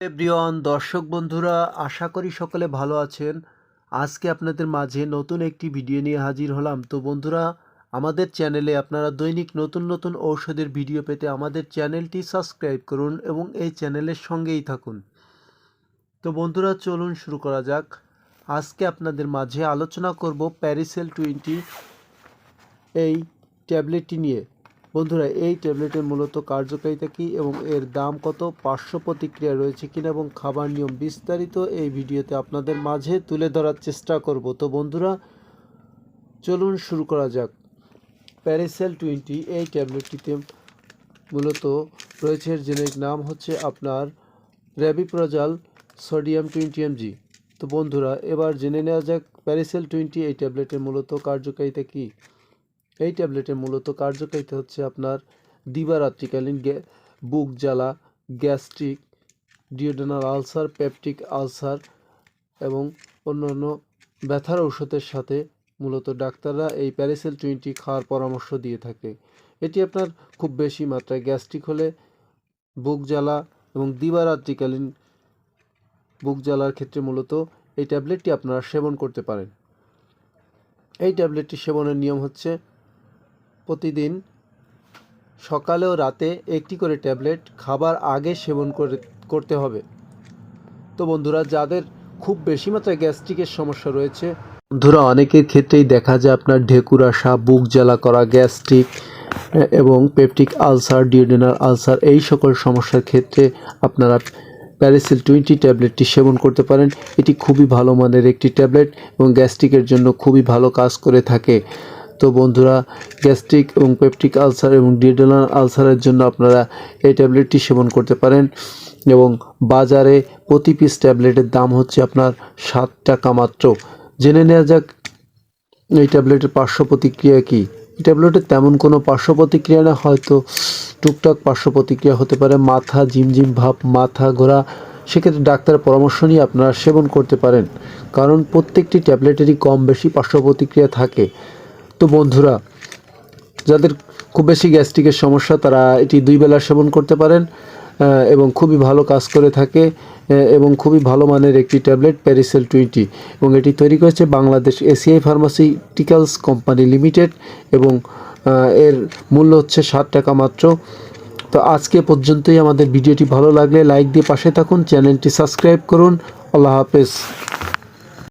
Everyone দর্শক বন্ধুরা, আশা করি সকলে ভালো আছেন। আজকে আপনাদের মাঝে নতুন একটি ভিডিও নিয়ে হাজির হলাম। তো বন্ধুরা, আমাদের চ্যানেলে আপনারা দৈনিক নতুন নতুন ঔষধের ভিডিও পেতে আমাদের চ্যানেলটি সাবস্ক্রাইব করুন এবং এই চ্যানেলের সঙ্গেই থাকুন। তো বন্ধুরা, চলুন শুরু করা যাক। আজকে আপনাদের মাঝে আলোচনা করব প্যারিসেল টোয়েন্টি এই ট্যাবলেটটি নিয়ে। বন্ধুরা, এই ট্যাবলেটের মূলত কার্যকারিতা কী এবং এর দাম কত, পার্শ্ব প্রতিক্রিয়া রয়েছে কিনা এবং খাবার নিয়ম বিস্তারিত এই ভিডিওতে আপনাদের মাঝে তুলে ধরার চেষ্টা করব। তো বন্ধুরা, চলুন শুরু করা যাক। প্যারিসেল টোয়েন্টি এই ট্যাবলেটটিতে মূলত রয়েছে জেনেরিক নাম হচ্ছে আপনার র্যাবিপ্রজাল সোডিয়াম টোয়েন্টি এমজি তো বন্ধুরা, এবার জেনে নেওয়া যাক প্যারিসেল টোয়েন্টি এই ট্যাবলেটের মূলত কার্যকারিতা কী। এই ট্যাবলেটের মূলত কার্যকারিতা হচ্ছে আপনার দিবারাত্রিকালীন বুক জ্বালা, gastric, duodenal ulcer, peptic ulcer এবং অন্যান্য ব্যথার ঔষধের সাথে মূলত ডাক্তাররা এই প্যারিসেল টোয়েন্টি খাওয়ার পরামর্শ দিয়ে থাকে। এটি আপনার খুব বেশি মাত্রায় গ্যাস্ট্রিক হলে বুক জ্বালা এবং দিবারাত্রিকালীন বুক জ্বালার ক্ষেত্রে মূলত এই ট্যাবলেটটি আপনারা সেবন করতে পারেন। এই ট্যাবলেটটি সেবনের নিয়ম হচ্ছে প্রতিদিন সকালে ও রাতে একটি করে ট্যাবলেট খাবার আগে সেবন করে করতে হবে। তো বন্ধুরা, যাদের খুব বেশি মাত্রায় গ্যাস্ট্রিকের সমস্যা রয়েছে, বন্ধুরা, অনেকের ক্ষেত্রেই দেখা যায় আপনার ঢেকুর আসা বুক জ্বালা করা, গ্যাস্ট্রিক এবং পেপটিক আলসার ডিওডেনাল আলসার, এই সকল সমস্যার ক্ষেত্রে আপনারা প্যারিসিল টোয়েন্টি ট্যাবলেটটি সেবন করতে পারেন। এটি খুবই ভালো মানের একটি ট্যাবলেট এবং গ্যাস্ট্রিকের জন্য খুবই ভালো কাজ করে থাকে। তো বন্ধুরা, গ্যাস্ট্রিক এবং পেপটিক আলসার এবং ডিওডেনাল আলসারের জন্য আপনারা এই ট্যাবলেটটি সেবন করতে পারেন এবং বাজারে প্রতি পিস ট্যাবলেটের দাম হচ্ছে আপনার সাত টাকা মাত্র। জেনে নেওয়া যাক, এই ট্যাবলেটের পার্শ্ব প্রতিক্রিয়া কী? ট্যাবলেটের তেমন কোনো পার্শ্ব প্রতিক্রিয়া না, হয়তো টুকটাক পার্শ্ব প্রতিক্রিয়া হতে পারে, মাথা, ঝিমঝিম ভাব, মাথা ঘোরা। সেক্ষেত্রে ডাক্তারের পরামর্শ নিয়ে আপনারা সেবন করতে পারেন। কারণ প্রত্যেকটি ট্যাবলেটেরই কম বেশি পার্শ্ব প্রতিক্রিয়া থাকে। তো বন্ধুরা, যাদের খুব বেশি গ্যাস্ট্রিকের সমস্যা, তারা এটি দুই বেলা সেবন করতে পারেন এবং খুবই ভালো কাজ করে থাকে এবং খুবই ভালো মানের একটি ট্যাবলেট প্যারিসেল টোয়েন্টি এবং এটি তৈরি করেছে Bangladesh ACI pharmaceuticals company limited এবং এর মূল্য হচ্ছে ষাট টাকা মাত্র। তো আজকে পর্যন্তই আমাদের ভিডিওটি ভালো লাগলে লাইক দিয়ে পাশে থাকুন, চ্যানেলটি সাবস্ক্রাইব করুন। আল্লাহ হাফেজ।